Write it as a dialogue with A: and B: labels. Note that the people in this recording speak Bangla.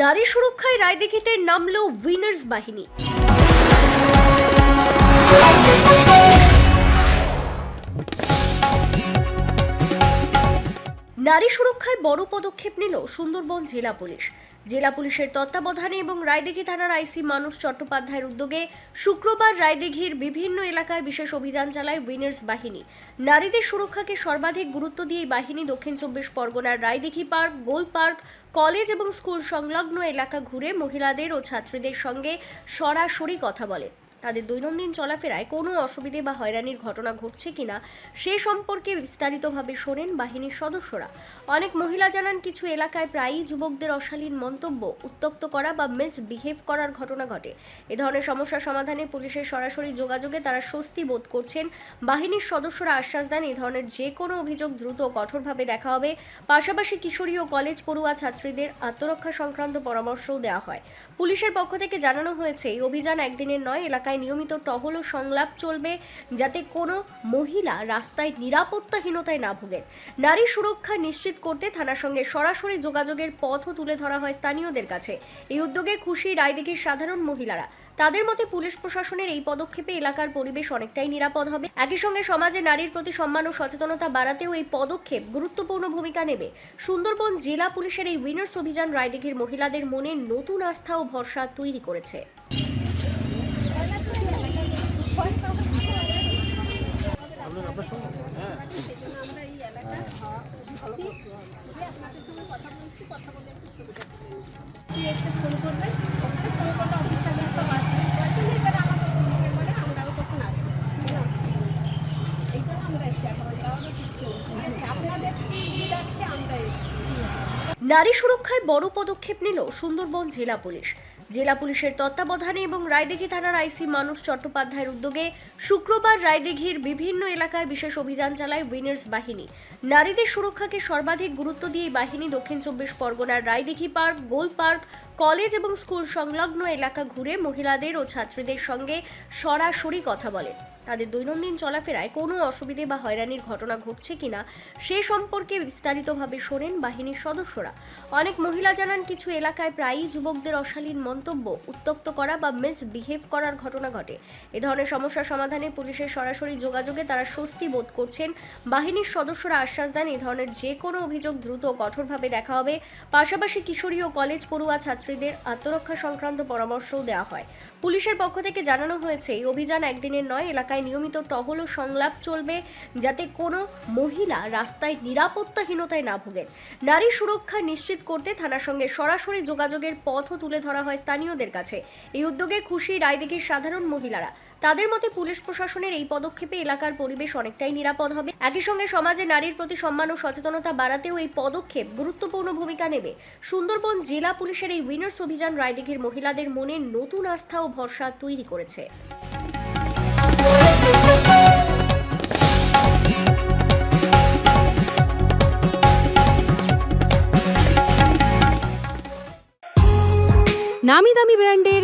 A: নারী সুরক্ষায় রায় দেখিতে নামল উইনার্স বাহিনী। নারী সুরক্ষায় বড় পদক্ষেপ নিল সুন্দরবন জেলা পুলিশ। জেলা পুলিশের তত্ত্বাবধানে এবং রায়দিঘি থানার আইসি মানুষ চট্টোপাধ্যায়ের উদ্যোগে শুক্রবার রায়দিঘির বিভিন্ন এলাকায় বিশেষ অভিযান চালায় উইনার্স বাহিনী। নারীদের সুরক্ষাকে সর্বাধিক গুরুত্ব দিয়ে এই বাহিনী দক্ষিণ চব্বিশ পরগনার Raidighi park, Gol park, college এবং স্কুল সংলগ্ন এলাকা ঘুরে মহিলাদের ও ছাত্রীদের সঙ্গে সরাসরি কথা বলে। তাদের দৈনন্দিন চলাফেরায় কোনো অসুবিধে বা হয়রানির ঘটনা ঘটছে কিনা সে সম্পর্কে বিস্তারিতভাবে শোনেন বাহিনীর সদস্যরা। অনেক মহিলা জানান, কিছু এলাকায় প্রায়ই যুবকদের অশালীন মন্তব্য উত্তক্ত করা বা মিসবিহেভ করার ঘটনা ঘটে। এ ধরনের সমস্যা সমাধানে পুলিশের সরাসরি যোগাযোগে তারা স্বস্তি বোধ করছেন। বাহিনীর সদস্যরা আশ্বাস দেন এই ধরনের যে কোনো অভিযোগ দ্রুত কঠোরভাবে দেখা হবে। পাশাপাশি কিশোরী ও কলেজ পড়ুয়া ছাত্রীদের আত্মরক্ষা সংক্রান্ত পরামর্শও দেওয়া হয়। পুলিশের পক্ষ থেকে জানানো হয়েছে, এই অভিযান একদিনের নয়, এলাকায় নিয়মিত টহল ও সংলাপ চলবে যাতে কোনো মহিলা রাস্তায় নিরাপত্তাহীনতায় না ভোগেন। নারী সুরক্ষা নিশ্চিত করতে থানার সঙ্গে সরাসরি যোগাযোগের পথও তুলে ধরা হয় স্থানীয়দের কাছে। এই উদ্যোগে খুশি রায়দিঘির সাধারণ মহিলারা। তাদের মতে পুলিশ প্রশাসনের এই পদক্ষেপে এলাকার পরিবেশ অনেকটাই নিরাপদ হবে। একই সঙ্গে সমাজে নারীর প্রতি সম্মান ও সচেতনতা বাড়াতেও এই পদক্ষেপ গুরুত্বপূর্ণ ভূমিকা নেবে। সুন্দরবন জেলা পুলিশের এই উইনার্স অভিযান রায়দিঘির মহিলাদের মনে নতুন আস্থা ও ভরসা তৈরি করেছে
B: আপনার আপনার সঙ্গে হ্যাঁ
C: আমরা এই এলাকায় দিচ্ছি দিয়ে আপনাদের সঙ্গে কথা বলছি কথা বলে একটু সুবিধা কি এসছি
A: নারী সুরক্ষায় বড় পদক্ষেপ নিল সুন্দরবন জেলা পুলিশ। জেলা পুলিশের তত্ত্বাবধানে এবং রায়দেঘি থানার আইসি মানুষ চট্টোপাধ্যায়ের উদ্যোগে শুক্রবার রায়দিঘির বিভিন্ন এলাকায় বিশেষ অভিযান চালায় উইনার্স বাহিনী। নারীদের সুরক্ষাকে সর্বাধিক গুরুত্ব দিয়ে বাহিনী দক্ষিণ চব্বিশ পরগনার Raidighi park, Gol park college এবং স্কুল সংলগ্ন এলাকা ঘুরে মহিলাদের ও ছাত্রীদের সঙ্গে সরাসরি কথা বলে তাদের দৈনন্দিন চলাফেরায় কোনো অসুবিধে বা হয়রানির ঘটনা ঘটছে কিনা সে সম্পর্কে বিস্তারিতভাবে শোনেন বাহিনীর সদস্যরা। অনেক মহিলা জানান, কিছু এলাকায় প্রায়ই যুবকদের অশালীন মন্তব্য উত্তক্ত করা বা মিসবিহেভ করার ঘটনা ঘটে। এ ধরনের সমস্যা সমাধানে পুলিশের সরাসরি যোগাযোগে তারা স্বস্তি বোধ করছেন। বাহিনীর সদস্যরা আশ্বাস দেন, এ ধরনের যে কোনো অভিযোগ দ্রুত কঠোরভাবে দেখা হবে। পাশাপাশি কিশোরী ও কলেজ পড়ুয়া ছাত্রীদের আত্মরক্ষা সংক্রান্ত পরামর্শও দেওয়া হয়। পুলিশের পক্ষ থেকে জানানো হয়েছে, এই অভিযান একদিনের নয়, এলাকায় নিয়মিত টহল ও সংলাপ চলবে যাতে কোনো মহিলা রাস্তায় নিরাপত্তাহীনতায় না ভোগেন। নারী সুরক্ষা নিশ্চিত করতে থানার সঙ্গে সরাসরি যোগাযোগের পথও তুলে ধরা হয় স্থানীয়দের কাছে। এই উদ্যোগে খুশি রায়দিঘির সাধারণ মহিলারা। তাদের মতে পুলিশ প্রশাসনের এই পদক্ষেপে এলাকার পরিবেশ অনেকটাই নিরাপদ হবে। একই সঙ্গে সমাজে নারীর প্রতি সম্মান ও সচেতনতা বাড়াতেও এই পদক্ষেপ গুরুত্বপূর্ণ ভূমিকা নেবে। সুন্দরবন জেলা পুলিশের এই উইনার্স অভিযান রায়দিঘির মহিলাদের মনে নতুন আস্থা ও ভরসা তৈরি করেছে।
D: নামি দামি ব্র্যান্ডের